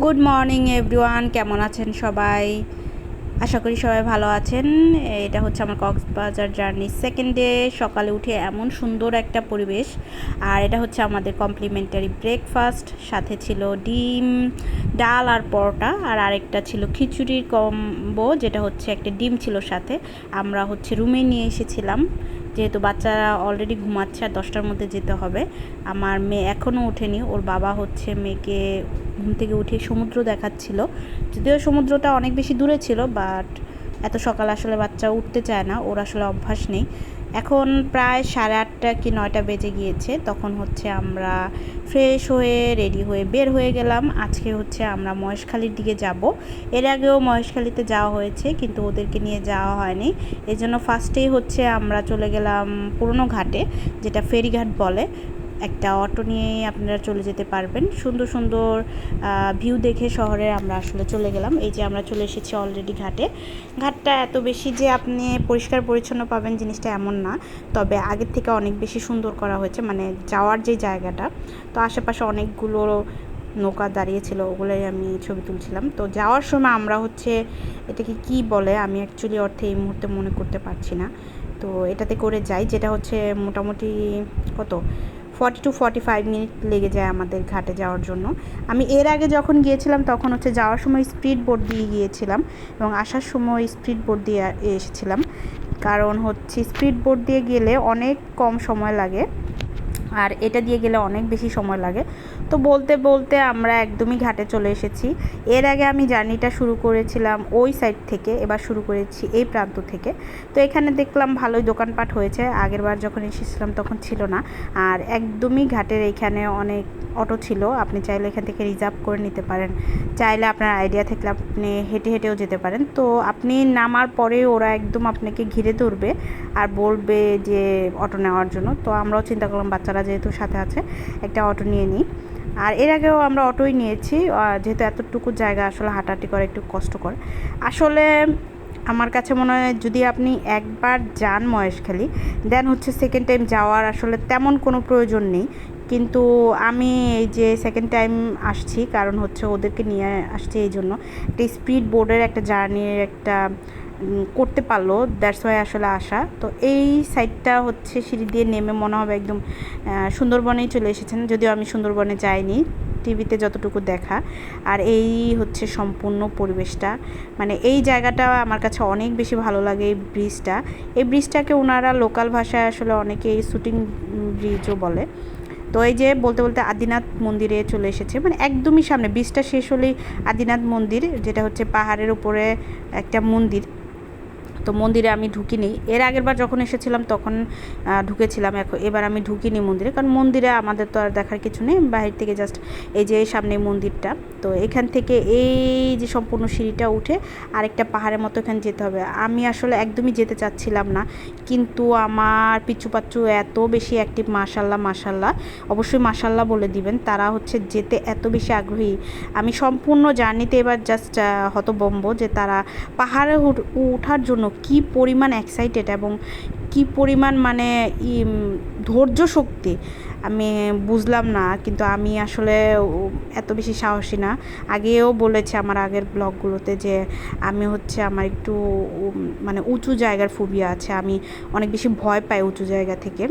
Good morning everyone কেমন আছেন সবাই? আশা করি সবাই ভালো আছেন। এটা হচ্ছে আমার কক্সবাজার জার্নি সেকেন্ড ডে সকালে উঠে এমন সুন্দর একটা পরিবেশ। আর এটা হচ্ছে আমাদের কমপ্লিমেন্টারি ব্রেকফাস্ট সাথে ছিল ডিম, ডাল আর পরোটা। আর আরেকটা ছিল খিচুড়ির কম্বো যেটা হচ্ছে একটা ডিম ছিল সাথে। আমরা হচ্ছে রুমে নিয়ে এসেছিলাম। যেহেতু বাচ্চারা অলরেডি ঘুমাচ্ছে, আর দশটার মধ্যে যেতে হবে। আমার মেয়ে এখনও ওঠেনি, ওর বাবা হচ্ছে মেয়েকে ঘুম থেকে উঠে সমুদ্র দেখাচ্ছিল। যদিও সমুদ্রটা অনেক বেশি দূরে ছিল বাট এত সকাল আসলে বাচ্চা উঠতে চায় না, ওর আসলে অভ্যাস নেই। এখন প্রায় সাড়ে আটটা কি নয়টা বেজে গিয়েছে, তখন হচ্ছে আমরা ফ্রেশ হয়ে রেডি হয়ে বের হয়ে গেলাম। আজকে হচ্ছে আমরা মহেশখালীর দিকে যাব। এর আগেও মহেশখালীতে যাওয়া হয়েছে, কিন্তু ওদেরকে নিয়ে যাওয়া হয়নি। এই জন্য ফার্স্টেই হচ্ছে আমরা চলে গেলাম পুরনো ঘাটে, যেটা ফেরিঘাট বলে। একটা অটো নিয়ে আপনারা চলে যেতে পারবেন। সুন্দর সুন্দর ভিউ দেখে শহরে আমরা আসলে চলে গেলাম। এই যে আমরা চলে এসেছি অলরেডি ঘাটে। ঘাটটা এত বেশি যে আপনি পরিষ্কার পরিচ্ছন্ন পাবেন জিনিসটা এমন না। তবে আগের থেকে অনেক বেশি সুন্দর করা হয়েছে মানে যাওয়ার যে জায়গাটা। তো আশেপাশে অনেকগুলো নৌকা দাঁড়িয়েছিল, ওগুলোই আমি ছবি তুলছিলাম। তো যাওয়ার সময় আমরা হচ্ছে এটাকে কি বলে, আমি অ্যাকচুয়ালি অর্থে এই মুহূর্তে মনে করতে পারছি না। তো এটাতে করে যাই, যেটা হচ্ছে মোটামুটি কত? Forty two forty five minute লেগে যায় আমাদের ঘাটে যাওয়ার জন্য। আমি এর আগে যখন গিয়েছিলাম, তখন হচ্ছে যাওয়ার সময় স্পিড বোট দিয়ে গিয়েছিলাম এবং আসার সময় স্পিড বোট দিয়ে এসেছিলাম। কারণ হচ্ছে স্পিড বোট দিয়ে গেলে অনেক কম সময় লাগে। আর এটা দিয়ে গেলে অনেক বেশি সময় লাগে। তো বলতে বলতে আমরা একদমই ঘাটে চলে এসেছি। এর আগে আমি জার্নিটা শুরু করেছিলাম ওই সাইড থেকে, এবার শুরু করেছি এই প্রান্ত থেকে। তো এখানে দেখলাম ভালোই দোকানপাট হয়েছে। আগেরবার যখন এসেছিলাম তখন ছিল না। আর একদমই ঘাটের এইখানে অনেক অটো ছিল। আপনি চাইলে এখান থেকে রিজার্ভ করে নিতে পারেন। চাইলে আপনার আইডিয়া থাকলে আপনি হেঁটে হেঁটেও যেতে পারেন। তো আপনি নামার পরে ওরা একদম আপনাকে ঘিরে ধরবে আর বলবে যে অটো নেওয়ার জন্য। তো আমরাও চিন্তা করলাম বাচ্চারা যেহেতু সাথে আছে, একটা অটো নিয়ে নিই। আর এর আগেও আমরা অটোই নিয়েছি যেহেতু এতটুকু জায়গা আসলে হাঁটাহাঁটি করা একটু কষ্টকর। আসলে আমার কাছে মনে হয় যদি আপনি একবার যান মহেশখালী, দেন হচ্ছে সেকেন্ড টাইম যাওয়ার আসলে তেমন কোনো প্রয়োজন নেই। কিন্তু আমি এই যে সেকেন্ড টাইম আসছি, কারণ হচ্ছে ওদেরকে নিয়ে আসছি এই জন্য। একটা স্পিড বোর্ডের একটা জার্নির একটা করতে পারল। দ্যাটস ওয়াই আসলে আসা। তো এই সাইডটা হচ্ছে সিঁড়ি দিয়ে নেমে মনে হবে একদম সুন্দরবনেই চলে এসেছেন। যদিও আমি সুন্দরবনে যাইনি, টিভিতে যতটুকু দেখা। আর এই হচ্ছে সম্পূর্ণ পরিবেশটা। মানে এই জায়গাটা আমার কাছে অনেক বেশি ভালো লাগে এই ব্রিজটা এই ব্রিজটাকে ওনারা লোকাল ভাষায় আসলে অনেকে এই শুটিং ব্রিজও বলে। তো এই যে বলতে বলতে আদিনাথ মন্দিরে চলে এসেছে। মানে একদমই সামনে। ব্রিজটা শেষ হলেই আদিনাথ মন্দির, যেটা হচ্ছে পাহাড়ের উপরে একটা মন্দির। তো মন্দিরে আমি ঢুকিনি। এর আগের বার যখন এসেছিলাম তখন ঢুকেছিলাম। এখন এবার আমি ঢুকিনি মন্দিরে। কারণ মন্দিরে আমাদের তো আর দেখার কিছু নেই। বাহির থেকে জাস্ট এই যে সামনে মন্দিরটা। তো এখান থেকে এই যে সম্পূর্ণ সিঁড়িটা উঠে আরেকটা পাহাড়ের মতো এখানে যেতে হবে। আমি আসলে একদমই যেতে চাচ্ছিলাম না। কিন্তু আমার পিছু পাচ্ছু এত বেশি অ্যাক্টিভ মাসাল্লাহ মাসাল্লাহ অবশ্যই মাসাল্লাহ বলে দিবেন। তারা হচ্ছে যেতে এত বেশি আগ্রহী। আমি সম্পূর্ণ জার্নিতে এবার জাস্ট হতবম্ব যে তারা পাহাড়ে উঠার জন্য কি পরিমাণ এক্সাইটেড এবং কি পরিমাণ মানে ধৈর্য শক্তি? আমি বুঝলাম না, কিন্তু আমি আসলে এত বেশি সাহসী না। আগেও বলেছে আমার আগের ব্লগগুলোতে যে, আমি হচ্ছে আমার একটু মানে উঁচু জায়গার ফুবিয়া আছে। আমি অনেক বেশি ভয় পাই উঁচু জায়গা থেকে।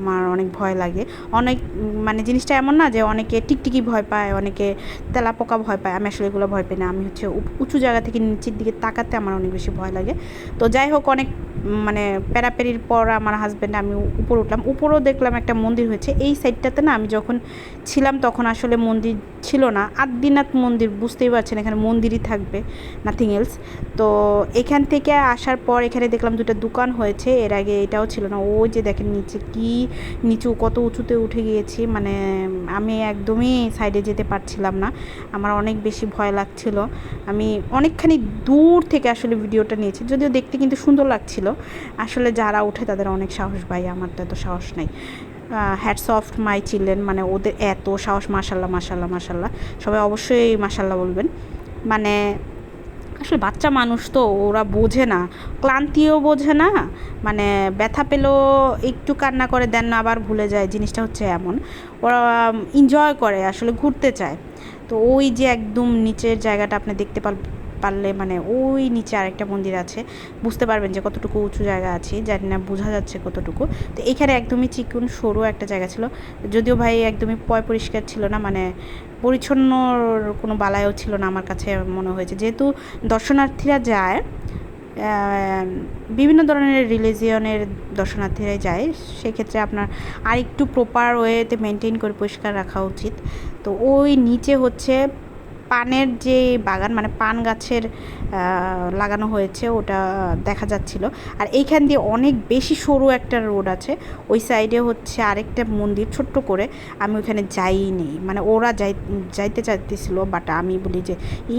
আমার অনেক ভয় লাগে। অনেক মানে জিনিসটা এমন না যে অনেকে টিকটিকি ভয় পায়, অনেকে তেলা পোকা ভয় পায়। আমি আসলে এগুলো ভয় পাই না। আমি হচ্ছে উঁচু জায়গা থেকে নিচের দিকে তাকাতে আমার অনেক বেশি ভয় লাগে। তো যাই হোক, অনেক মানে প্যারাপেরির পর আমার হাজব্যান্ড আমি উপরে উঠলাম। উপরেও দেখলাম একটা মন্দির হয়েছে। এই সাইডটাতে না আমি যখন ছিলাম তখন আসলে মন্দির ছিল না। আদিনাথ মন্দির, বুঝতেই পারছেন, এখানে মন্দিরই থাকবে নাথিং এলস তো এখান থেকে আসার পর এখানে দেখলাম দুটো দোকান হয়েছে। এর আগে এটাও ছিল না। ওই যে দেখেন নিচে কি, নিচু কত উঁচুতে উঠে গিয়েছি। মানে আমি একদমই সাইডে যেতে পারছিলাম না। আমার অনেক বেশি ভয় লাগছিল। আমি অনেকখানি দূর থেকে আসলে ভিডিওটা নিয়েছি। যদিও দেখতে কিন্তু সুন্দর লাগছিল। আসলে যারা উঠে তাদের অনেক সাহস ভাই আমার তো এত সাহস নাই। হ্যাটস অফ মাই চিলড্রেন মানে ওদের এত সাহস মাসাল্লাহ মাসাল্লাহ মাসাল্লাহ সবাই অবশ্যই মাসাল্লাহ বলবেন। মানে আসলে বাচ্চা মানুষ তো, ওরা বোঝে না, ক্লান্তিও বোঝে না মানে ব্যথা পেলেও একটু কান্না করে দেন না, আবার ভুলে যায়, জিনিসটা হচ্ছে এমন। ওরা এনজয় করে, আসলে ঘুরতে চায়। তো ওই যে একদম নিচের জায়গাটা আপনি দেখতে পাল পারলে মানে ওই নিচে আরেকটা মন্দির আছে। বুঝতে পারবেন যে কতটুকু উঁচু জায়গা আছে, জানি না বোঝা যাচ্ছে কতটুকু। তো এখানে একদমই চিকুন, সরু একটা জায়গা ছিল। যদিও ভাই একদমই পয় পরিষ্কার ছিল না মানে পরিচ্ছন্ন কোনো বালায়ও ছিল না আমার কাছে মনে হয়েছে। যেহেতু দর্শনার্থীরা যায় বিভিন্ন ধরনের রিলিজিয়নের দর্শনার্থীরাই যায়, সেক্ষেত্রে আপনার আর একটু প্রপার ওয়েতে মেনটেন করে পরিষ্কার রাখা উচিত। তো ওই নিচে হচ্ছে পানের যে বাগান মানে পান গাছের লাগানো হয়েছে, ওটা দেখা যাচ্ছিল। আর এইখান দিয়ে অনেক বেশি সরু একটা রোড আছে। ওই সাইডে হচ্ছে আরেকটা মন্দির ছোট্ট করে। আমি ওখানে যাইনি। মানে ওরা যাই, যাইতে চাইতেছিল বাট আমি বলি যে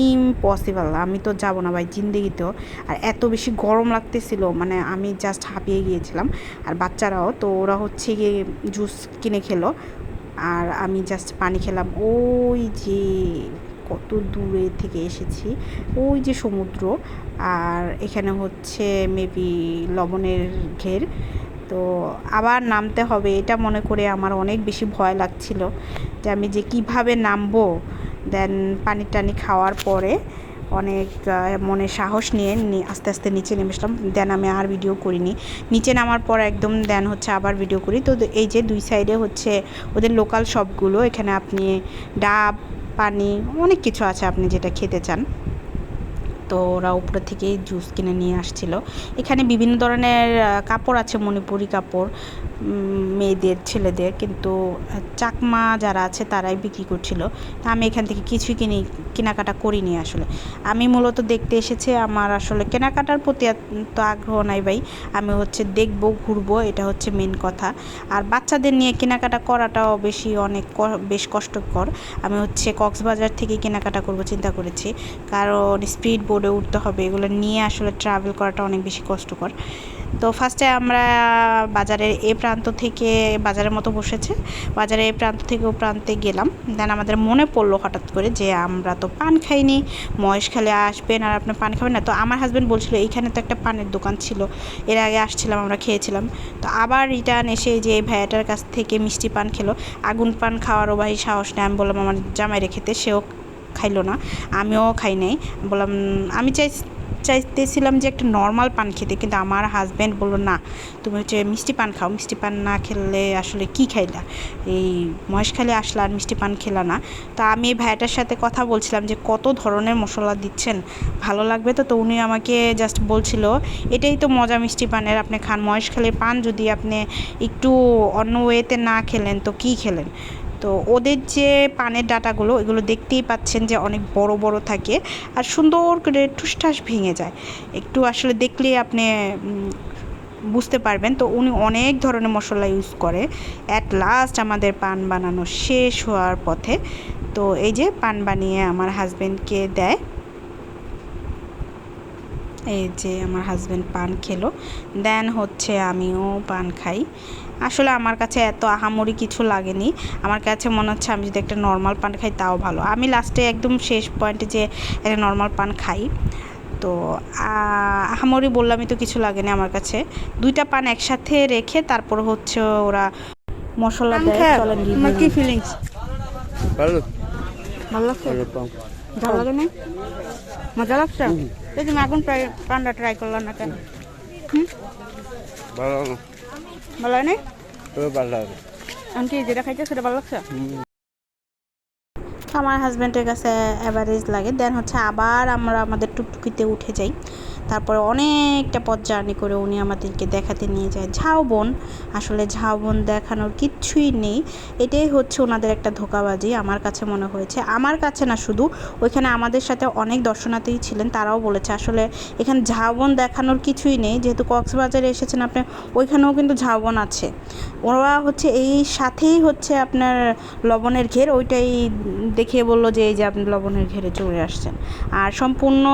ইম্পসিবল আমি তো যাব না ভাই জিন্দেগিতেও। আর এত বেশি গরম লাগতেছিল মানে আমি জাস্ট হাঁপিয়ে গিয়েছিলাম। আর বাচ্চারাও, তো ওরা হচ্ছে গিয়ে জুস কিনে খেলো। আর আমি জাস্ট পানি খেলাম। ওই যে কত দূরে থেকে এসেছি। ওই যে সমুদ্র, আর এখানে হচ্ছে মেবি লবণের ঘের। তো আবার নামতে হবে, এটা মনে করে আমার অনেক বেশি ভয় লাগছিল যে আমি যে কীভাবে নামবো। দেন পানি টানি খাওয়ার পরে অনেক মনে সাহস নিয়ে আস্তে আস্তে নিচে নেমে আসলাম দেন আমি আর ভিডিও করিনি। নিচে নামার পর একদম দেন হচ্ছে আবার ভিডিও করি। তো এই যে দুই সাইডে হচ্ছে ওদের লোকাল শপগুলো এখানে আপনি ডাব পানি, অনেক কিছু আছে আপনি যেটা খেতে চান। তো ওরা উপরে থেকেই জুস কিনে নিয়ে আসছিল। এখানে বিভিন্ন ধরনের কাপড় আছে মণিপুরি কাপড়। মেয়েদের, ছেলেদের, কিন্তু চাকমা যারা আছে তারাই বিক্রি করছিল। তা আমি এখান থেকে কিছুই কিনি, কেনাকাটা করিনি আসলে। আমি মূলত দেখতে এসেছি আমার আসলে কেনাকাটার প্রতি এত আগ্রহ নাই ভাই। আমি হচ্ছে দেখব, ঘুরবো, এটা হচ্ছে মেন কথা। আর বাচ্চাদের নিয়ে কেনাকাটা করাটাও বেশি অনেক বেশ কষ্টকর। আমি হচ্ছে কক্সবাজার থেকে কেনাকাটা করব চিন্তা করেছি। কারণ স্পিড বোর্ডে উঠতে হবে, এগুলো নিয়ে আসলে ট্রাভেল করাটা অনেক বেশি কষ্টকর। তো ফার্স্টে আমরা বাজারের এ প্রান্ত থেকে বাজারের মতো বসেছে। বাজারের এ প্রান্ত থেকে ও প্রান্তে গেলাম। দেন আমাদের মনে পড়ল হঠাৎ করে যে আমরা তো পান খাইনি মহেশখালী আসবেন আর আপনি পান খাবেন না। তো আমার হাজব্যান্ড বলছিল, এইখানে তো একটা পানের দোকান ছিল। এর আগে আসছিলাম, আমরা খেয়েছিলাম। তো আবার রিটার্ন এসে যে ভাইয়াটার কাছ থেকে মিষ্টি পান খেলো। আগুন পান খাওয়ারও ভাই সাহস নেই। আমি বললাম, আমার জামাই রেখেতে সেও খাইলো না। আমিও খাই নাই। বললাম, আমি চাই চাইতেছিলাম যে একটা নর্মাল পান খেতে, কিন্তু আমার হাজব্যান্ড বলল, না, তুমি হচ্ছে মিষ্টি পান খাও, মিষ্টি পান না খেলে আসলে কি খাইলা? এই মহেশখালী আসলা আর মিষ্টি পান খেলা না। তো আমি এই ভাইয়াটার সাথে কথা বলছিলাম যে, কত ধরনের মশলা দিচ্ছেন? ভালো লাগবে তো? তো উনি আমাকে জাস্ট বলছিল, এটাই তো মজা মিষ্টি পানের, আপনি খান। মহেশখালীর পান যদি আপনি একটু অন্য ওয়েতে না খেলেন, তো কি খেলেন? তো ওদের যে পানের ডাটাগুলো, এগুলো দেখতেই পাচ্ছেন যে অনেক বড় বড় থাকে আর সুন্দর করে ঠুসঠাস ভেঙে যায়। একটু আসলে দেখলে আপনি বুঝতে পারবেন। তো উনি অনেক ধরনের মশলা ইউজ করে। অ্যাট লাস্ট আমাদের পান বানানো শেষ হওয়ার পথে। তো এই যে পান বানিয়ে আমার হাজব্যান্ডকে দেয়। এই যে আমার হাজব্যান্ড পান খেলো। দেন হচ্ছে আমিও পান খাই। আসলে আমার কাছে এত আহামরি কিছু লাগেনি। আমার কাছে মনে হচ্ছে আমি যদি একটা নর্মাল পান খাই তাও ভালো। আমি লাস্টে একদম শেষ পয়েন্টে যে একটা নর্মাল পান খাই। তো আহামরি বললামই তো কিছু লাগেনি আমার কাছে। দুইটা পান একসাথে রেখে তারপর হচ্ছে ওরা মশলা দেয় চলেন কি ফিলিংস ভালো। ভালো লাগছে? ভালো লাগে না মজা লাগছে? তুমি আগুন ট্রাই পান্ডা ট্রাই করলাম না কেন? ভালো। ভালো হয় ভালো হবে কি যেটা খাইছে সেটা ভালো লাগছে? আমার হাজব্যান্ডের কাছে অ্যাভারেজ লাগে। দেন হচ্ছে আবার আমরা আমাদের টুকটুকিতে উঠে যাই। তারপরে অনেকটা পথ জার্নি করে উনি আমাদেরকে দেখাতে নিয়ে যায়। ঝাউবন আসলে ঝাউবন দেখানোর কিচ্ছুই নেই। এটাই হচ্ছে ওনাদের একটা ধোকাবাজি, আমার কাছে মনে হয়েছে। আমার কাছে না শুধু, ওইখানে আমাদের সাথে অনেক দর্শনার্থী ছিলেন, তারাও বলেছে, আসলে এখানে ঝাউবন দেখানোর কিছুই নেই। যেহেতু কক্সবাজারে এসেছেন আপনি, ওইখানেও কিন্তু ঝাউবন আছে। ওরা হচ্ছে এই সাথেই হচ্ছে আপনার লবণের ঘের, ওইটাই দেখিয়ে বলল যে এই যে আপনি লবণের ঘেরে চলে আসছেন। আর সম্পূর্ণ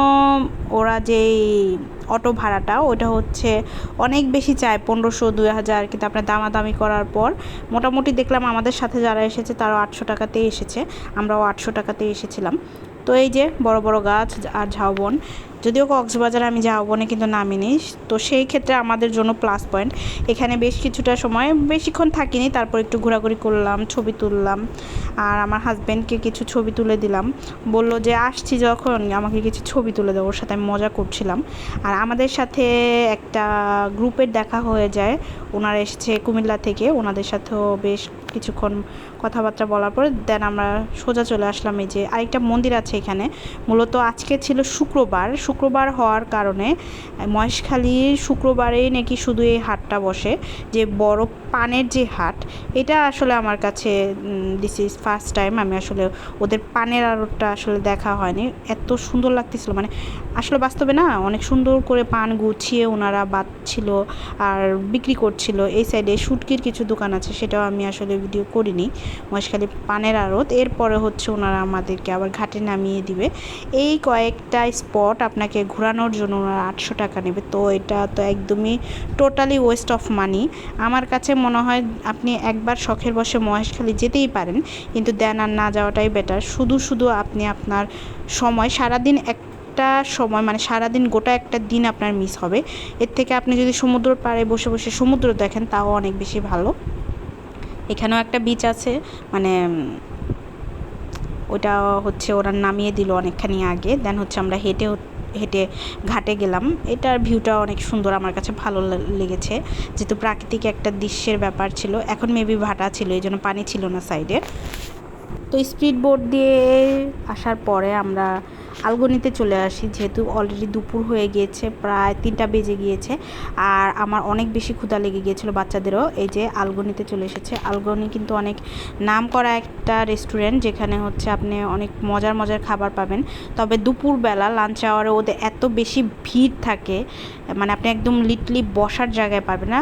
ওরা যেই অটো ভাড়াটা, ওটা হচ্ছে অনেক বেশি চায় পনেরোশো, দুই হাজার, কিন্তু আপনার দামাদামি করার পর। মোটামুটি দেখলাম আমাদের সাথে যারা এসেছে তারাও আটশো টাকাতেই এসেছে, আমরাও আটশো টাকাতেই এসেছিলাম। তো এই যে বড় বড় গাছ আর ঝাউবন যদিও কক্সবাজারে আমি যাব না কিন্তু নামিনি। তো সেই ক্ষেত্রে আমাদের জন্য প্লাস পয়েন্ট এখানে বেশ কিছুটা সময় বেশিক্ষণ থাকিনি, তারপর একটু ঘোরাঘুরি করলাম, ছবি তুললাম। আর আমার হাজব্যান্ডকে কিছু ছবি তুলে দিলাম। বলল যে, আসছি যখন, আমাকে কিছু ছবি তুলে দেবো ওর সাথে আমি মজা করছিলাম। আর আমাদের সাথে একটা গ্রুপের দেখা হয়ে যায়। ওনারা এসেছে কুমিল্লা থেকে, ওনাদের সাথেও বেশ কিছুক্ষণ কথাবার্তা বলার পরে দেন আমরা সোজা চলে আসলাম এই যে আরেকটা মন্দির আছে এখানে। মূলত আজকে ছিল শুক্রবার। শুক্রবার হওয়ার কারণে মহেশখালীর শুক্রবারেই নাকি শুধু এই হাটটা বসে, যে বড় পানের যে হাট, এটা আসলে আমার কাছে দিস ইজ ফার্স্ট টাইম আমি আসলে ওদের পানের আড়তটা আসলে দেখা হয়নি। এত সুন্দর লাগতেছিল মানে আসলে বাস্তবে না, অনেক সুন্দর করে পান গুছিয়ে ওনারা বাঁধছিল আর বিক্রি করছিল। এই সাইডে শুটকির কিছু দোকান আছে, সেটাও আমি আসলে ভিডিও করিনি। মহেশখালী পানের আড়ত। এরপরে হচ্ছে ওনারা আমাদেরকে আবার ঘাটে নামিয়ে দিবে। এই কয়েকটা স্পট আপনাকে ঘোরানোর জন্য ওনারা আটশো টাকা নেবে। তো এটা তো একদমই টোটালি ওয়েস্ট অফ মানি আমার কাছে মনে হয় আপনি একবার শখের বসে মহেশখালী যেতেই পারেন। কিন্তু দেন আর না যাওয়াটাই বেটার শুধু শুধু আপনি আপনার সময়, সারাদিন একটা সময় মানে সারাদিন গোটা একটা দিন আপনার মিস হবে। এর থেকে আপনি যদি সমুদ্র পাড়ে বসে বসে সমুদ্র দেখেন, তাও অনেক বেশি ভালো। এখানেও একটা বিচ আছে মানে ওটা হচ্ছে ওরা নামিয়ে দিল অনেকখানি আগে দেন হচ্ছে আমরা হেঁটে হেঁটে ঘাটে গেলাম। এটার ভিউটা অনেক সুন্দর, আমার কাছে ভালো লেগেছে। যেহেতু প্রাকৃতিক একটা দৃশ্যের ব্যাপার ছিল, এখন মেবি ভাটা ছিল, এই জন্য পানি ছিল না সাইডে তো স্পিড বোট দিয়ে আসার পরে আমরা আলগনিতে চলে আসি, যেহেতু অলরেডি দুপুর হয়ে গিয়েছে, প্রায় তিনটা বেজে গিয়েছে। আর আমার অনেক বেশি ক্ষুধা লেগে গিয়েছিল বাচ্চাদেরও, এই যে আলগনিতে চলে এসেছে। আলগনি কিন্তু অনেক নাম করা একটা রেস্টুরেন্ট যেখানে হচ্ছে আপনি অনেক মজার মজার খাবার পাবেন। তবে দুপুরবেলা লাঞ্চ আওয়ারে ওদের এত বেশি ভিড় থাকে মানে আপনি একদম লিটলি বসার জায়গায় পাবেন না।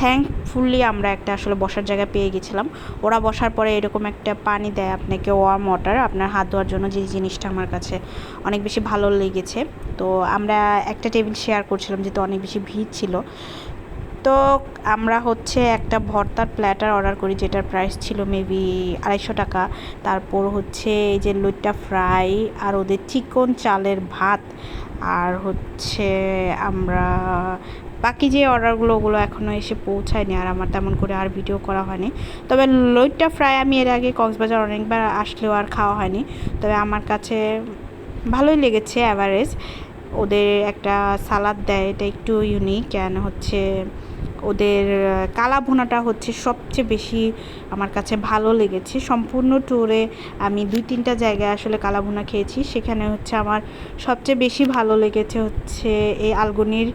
থ্যাঙ্কফুলি আমরা একটা আসলে বসার জায়গা পেয়ে গেছিলাম। ওরা বসার পরে এরকম একটা পানি দেয় আপনাকে ওয়ার্ম ওয়াটার আপনার হাত ধোয়ার জন্য যে জিনিসটা আমার কাছে অনেক বেশি ভালো লেগেছে। তো আমরা একটা টেবিল শেয়ার করছিলাম যেহেতু অনেক বেশি ভিড় ছিল। তো আমরা হচ্ছে একটা ভর্তার প্ল্যাটার অর্ডার করি যেটার প্রাইস ছিল মেবি আড়াইশো টাকা। তারপর হচ্ছে এই যে লইট্টা ফ্রাই আর ওদের চিকন চালের ভাত। আর হচ্ছে আমরা বাকি যে অর্ডারগুলো, ওগুলো এখনও এসে পৌঁছায়নি আর আমার তেমন করে আর ভিডিও করা হয়নি। তবে লইট্টা ফ্রাই আমি এর আগে কক্সবাজার অনেকবার আসলেও আর খাওয়া হয়নি। তবে আমার কাছে ভালোই লেগেছে অ্যাভারেজ ওদের একটা সালাদ দেয়, এটা একটু ইউনিক অ্যান্ড হচ্ছে ওদের কালা ভুনাটা হচ্ছে সবচেয়ে বেশি আমার কাছে ভালো লেগেছে। সম্পূর্ণ ট্যুরে আমি দুই তিনটা জায়গায় আসলে কালা ভুনা খেয়েছি। সেখানে হচ্ছে আমার সবচেয়ে বেশি ভালো লেগেছে হচ্ছে এই আলগনির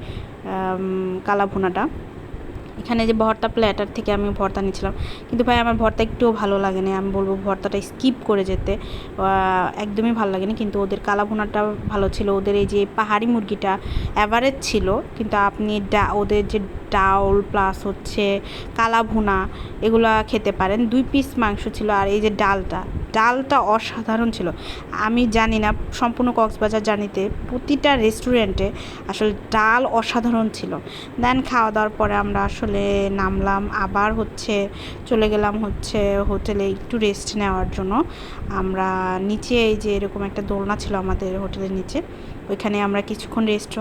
কালা ভুনাটা এখানে যে ভর্তা প্ল্যাটার থেকে আমি ভর্তা নিয়েছিলাম কিন্তু ভাই, আমার ভর্তা একটুও ভালো লাগে না আমি বলব ভর্তাটা স্কিপ করে যেতে। একদমই ভালো লাগেনি। কিন্তু ওদের কালা ভুনাটা ভালো ছিল। ওদের এই যে পাহাড়ি মুরগিটা অ্যাভারেজ ছিল। কিন্তু আপনি ডা, ওদের যে ডাউল প্লাস হচ্ছে কালা ভুনা এগুলা খেতে পারেন। দুই পিস মাংস ছিল আর এই যে ডালটা ডালটা অসাধারণ ছিল। আমি জানি না, সম্পূর্ণ কক্সবাজার জানিতে প্রতিটা রেস্টুরেন্টে আসলে ডাল অসাধারণ ছিল। দেন খাওয়া দাওয়ার পরে আমরা আসলে নামলাম, আবার হচ্ছে চলে গেলাম হচ্ছে হোটেলে একটু রেস্ট নেওয়ার জন্য। আমরা নিচে এই যে এরকম একটা দোলনা ছিল আমাদের হোটেলের নিচে ওইখানে আমরা কিছুক্ষণ রেস্ট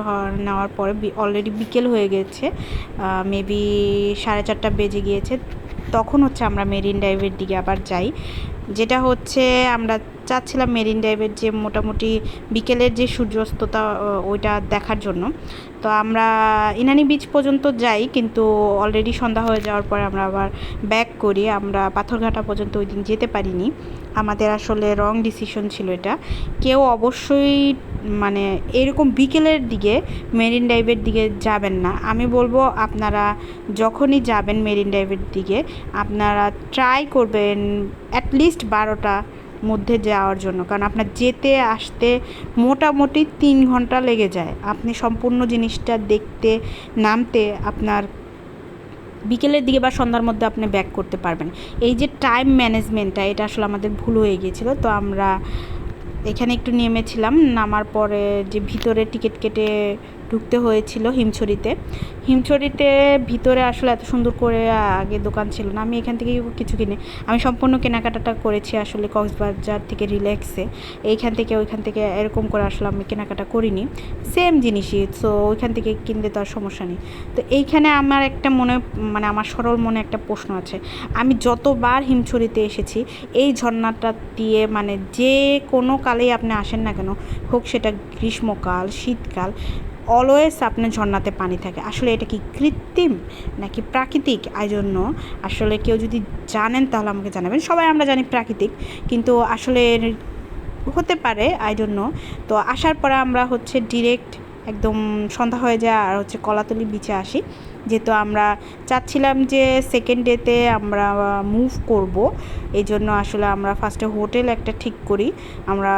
নেওয়ার পরে অলরেডি বিকেল হয়ে গেছে মেবি সাড়ে চারটা বেজে গিয়েছে। তখন হচ্ছে আমরা মেরিন ড্রাইভের দিকে আবার যাই। যেটা হচ্ছে আমরা চাচ্ছিলাম মেরিন ড্রাইভের যে মোটামুটি বিকেলের যে সূর্যাস্তটা ওইটা দেখার জন্য। তো আমরা ইনানি বিচ পর্যন্ত যাই, কিন্তু অলরেডি সন্ধ্যা হয়ে যাওয়ার পরে আমরা আবার ব্যাক করি। আমরা পাথরঘাটা পর্যন্ত ওই দিন যেতে পারিনি। আমাদের আসলে রং ডিসিশন ছিল এটা। কেউ অবশ্যই মানে এরকম বিকেলের দিকে মেরিন ড্রাইভের দিকে যাবেন না। আমি বলব আপনারা যখনই যাবেন মেরিন ড্রাইভের দিকে, আপনারা ট্রাই করবেন অ্যাটলিস্ট বারোটা মধ্যে যাওয়ার জন্য। কারণ আপনার যেতে, আসতে মোটামুটি তিন ঘণ্টা লেগে যায়। আপনি সম্পূর্ণ জিনিসটা দেখতে, নামতে আপনার বিকেলের দিকে বা সন্ধ্যার মধ্যে আপনি ব্যাক করতে পারবেন। এই যে টাইম ম্যানেজমেন্টটা এটা আসলে আমাদের ভুল হয়ে গিয়েছিল। তো আমরা এখানে একটু নেমেছিলাম। নামার পরে যে ভিতরে টিকিট কেটে ঢুকতে হয়েছিল হিমছড়িতে। হিমছড়িতে ভিতরে আসলে এত সুন্দর করে আগে দোকান ছিল না। আমি এখান থেকে কিছু কিনে, আমি সম্পূর্ণ কেনাকাটাটা করেছি আসলে কক্সবাজার থেকে রিল্যাক্সে। এইখান থেকে ওইখান থেকে এরকম করে আসলে আমি কেনাকাটা করিনি। সেম জিনিসই সো ওইখান থেকে কিনলে তো আর সমস্যা নেই। তো এইখানে আমার একটা মনে মানে আমার সরল মনে একটা প্রশ্ন আছে। আমি যতবার হিমছড়িতে এসেছি, এই ঝর্ণাটা দিয়ে মানে যে কোনো কালেই আপনি আসেন না কেন, হোক সেটা গ্রীষ্মকাল, শীতকাল অলওয়েজ আপনার ঝর্ণাতে পানি থাকে। আসলে এটা কি কৃত্রিম নাকি প্রাকৃতিক? এই জন্য আসলে কেউ যদি জানেন তাহলে আমাকে জানাবেন। সবাই আমরা জানি প্রাকৃতিক, কিন্তু আসলে হতে পারে আই জন্য তো আসার পরে আমরা হচ্ছে ডিরেক্ট একদম সন্ধ্যা হয়ে যায় আর হচ্ছে কলাতলি বিচে আসি। যেহেতু আমরা চাচ্ছিলাম যে সেকেন্ড ডেতে আমরা মুভ করব। এই জন্য আসলে আমরা ফার্স্টে হোটেল একটা ঠিক করি। আমরা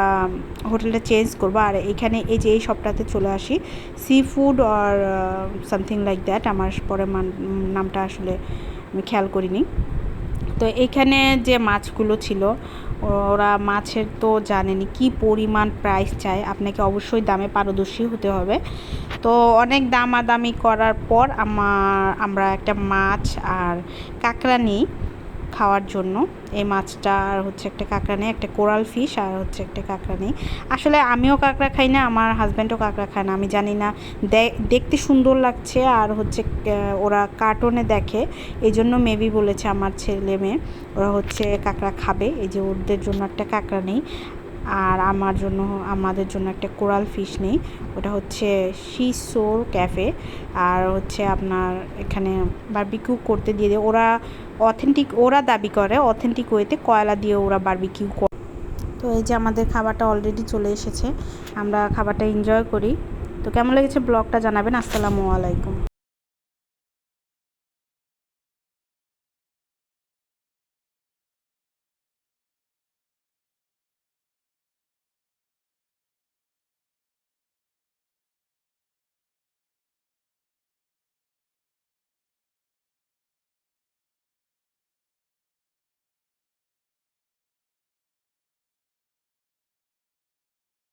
হোটেলটা চেঞ্জ করব। আর এখানে এই যে এই সপ্তাহতে চলে আসি সি ফুড আর সামথিং লাইক দ্যাট আমার পরে নামটা আসলে আমি খেয়াল করিনি। তো এইখানে যে মাছগুলো ছিল ওরা মাছের তো জানেনি কি পরিমাণ প্রাইস চায়। আপনাকে অবশ্যই দামে পারদর্শী হতে হবে। তো অনেক দামাদামি করার পর আমার, আমরা একটা মাছ আর কাঁকড়া নিই। খাওয়ার জন্য। এই মাছটা আর হচ্ছে একটা কাঁকড়া নেই একটা কোরাল ফিশ আর হচ্ছে একটা কাঁকড়া নেই আসলে আমিও কাঁকড়া খাই না, আমার হাজব্যান্ডও কাঁকড়া খায় না, আমি জানি না। দেখতে সুন্দর লাগছে আর হচ্ছে ওরা কার্টুনে দেখে এই জন্য মেবি বলেছে আমার ছেলে মেয়ে, ওরা হচ্ছে কাঁকড়া খাবে, এই যে ওদের জন্য একটা কাঁকড়া নেই। আর আমার জন্য, আমাদের জন্য একটা কোরাল ফিশ নেই। ওটা হচ্ছে শিসোর ক্যাফে। আর হচ্ছে আপনার এখানে বারবিকিউ করতে দিয়ে দেয় ওরা অথেন্টিক, ওরা দাবি করে অথেন্টিক ওয়েতে কয়লা দিয়ে ওরা বারবিকিউ করে তো এই যে আমাদের খাবারটা অলরেডি চলে এসেছে, আমরা খাবারটা এনজয় করি। তো কেমন লেগেছে ব্লগটা জানাবেন। আসসালামু আলাইকুম।